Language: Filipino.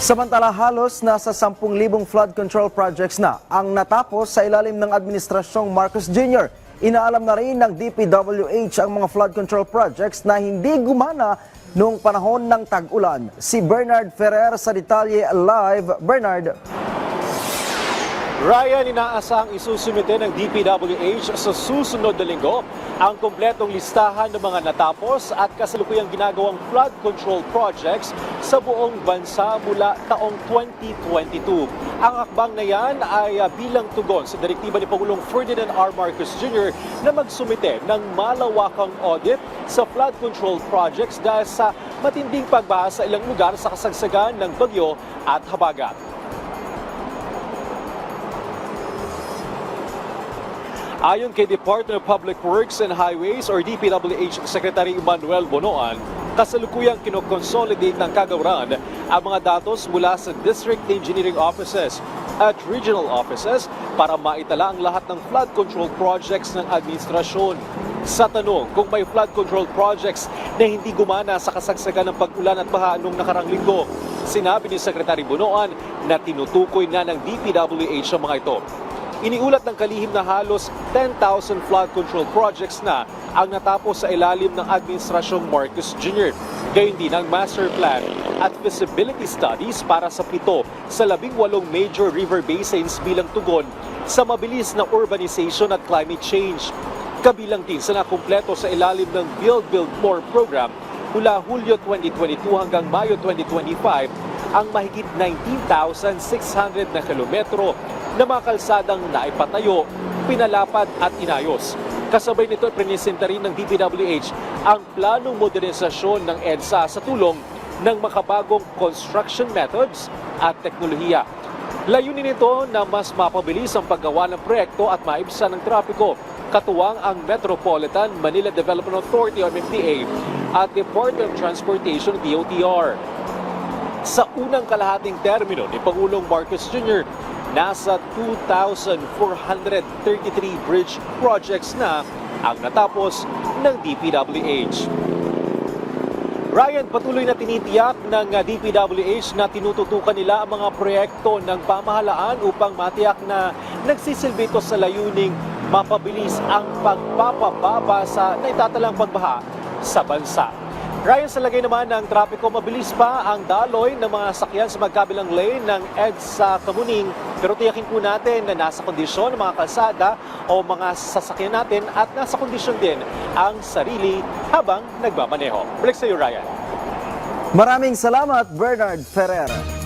Samantala halos nasa 10,000 flood control projects na ang natapos sa ilalim ng administrasyong Marcos Jr. Inaalam na rin ng DPWH ang mga flood control projects na hindi gumana noong panahon ng tag-ulan. Si Bernard Ferrer sa Detalye Live. Bernard. Ryan, inaasang isusumite ng DPWH sa susunod na linggo ang kompletong listahan ng mga natapos at kasalukuyang ginagawang flood control projects sa buong bansa mula taong 2022. Ang akbang na yan ay ah, bilang tugon sa direktiba ni Pangulong Ferdinand R. Marcos Jr. na magsumite ng malawakang audit sa flood control projects dahil sa matinding pagbaha sa ilang lugar sa kasagsagan ng bagyo at habagat. Ayon kay Department of Public Works and Highways or DPWH Secretary Emmanuel Bonoan, kasalukuyang kinoconsolidate ng kagawaran ang mga datos mula sa District Engineering Offices at Regional Offices para maitala ang lahat ng flood control projects ng administrasyon. Sa tanong kung may flood control projects na hindi gumana sa kasagsagan ng pag-ulan at baha noong nakarang linggo, sinabi ni Secretary Bonoan na tinutukoy na ng DPWH ang mga ito. Iniulat ng kalihim na halos 10,000 flood control projects na ang natapos sa ilalim ng Administrasyong Marcos Jr. Gayun din ang master plan at feasibility studies para sa pito sa labing walong major river basins bilang tugon sa mabilis na urbanization at climate change. Kabilang din sa nakumpleto sa ilalim ng Build Build More program mula Hulyo 2022 hanggang Mayo 2025 ang mahigit 19,600 na kilometro na mga kalsadang naipatayo, pinalapad at inayos. Kasabay nito, prinisenta rin ng DPWH ang planong modernisasyon ng EDSA sa tulong ng makabagong construction methods at teknolohiya. Layunin nito na mas mapabilis ang paggawa ng proyekto at maibsan ng trapiko, katuwang ang Metropolitan Manila Development Authority o MMDA at Department of Transportation DOTR. Sa unang kalahating termino ni Pangulong Marcos Jr., nasa 2,433 bridge projects na ang natapos ng DPWH. Ryan, patuloy na tinitiyak ng DPWH na tinututukan nila ang mga proyekto ng pamahalaan upang matiyak na nagsisilbi ito sa layuning mapabilis ang pagpapababa sa naitatalang pagbaha sa bansa. Ryan, sa lagay naman ng trapiko, mabilis pa ang daloy ng mga sakyan sa magkabilang lane ng EDSA Kamuning. Pero tiyakin po natin na nasa kondisyon ng mga kalsada o mga sasakyan natin at nasa kondisyon din ang sarili habang nagmamaneho. Balik sa iyo, Ryan. Maraming salamat Bernard Ferrer.